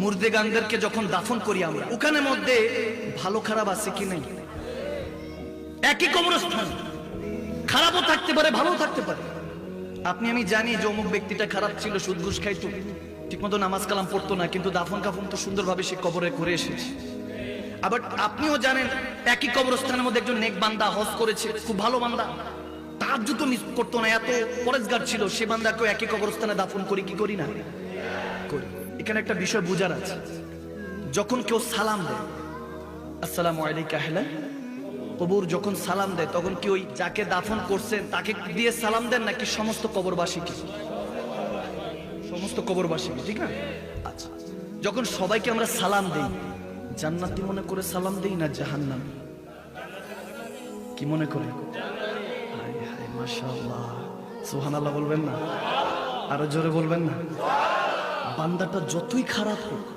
মুর্দে গানদেরকে যখন দাফন করি আমরা, ওখানে মধ্যে ভালো খারাপ আছে কি নাই? একই কবরস্থান। খারাপও থাকতে পারে ভালো থাকতে পারে। আপনি, আমি জানি যে অমুক ব্যক্তিটা খারাপ ছিল, সুদ ঘুষ খাইতো, ঠিকমতো নামাজ কালাম পড়তো না, কিন্তু দাফন কাফন তো সুন্দরভাবে সে কবরে করে এসেছে। আবার আপনিও জানেন, একই কবরস্থানের মধ্যে একজন নেক বান্দা হজ করেছে, খুব ভালো বান্দা। তার জুতো মিস করতো না, এত পরেজগার ছিল, সে বান্দাকেও একই কবরস্থানে দাফন করি কি করি না? করি। এখানে একটা বিষয় বোঝার আছে। যখন কেউ সালাম দেয়, আসসালামু আলাইকা কবর যখন সালাম দেয়, তখন কি ওই যাকে দাফন করছেন, তাকে দিয়ে সালাম দেন নাকি সমস্ত কবরবাসীকে সমস্ত কবরবাসীকে ঠিক না? আচ্ছা যখন সবাইকে আমরা সালাম দেই, জান্নাতি মনে করে সালাম দেই না জাহান্নাম? কি মনে করে? হায় হায়, মাশাআল্লাহ। সুবহানাল্লাহ বলবেন না? আরও জোরে বলবেন না? বান্দাটা যতই খারাপ হোক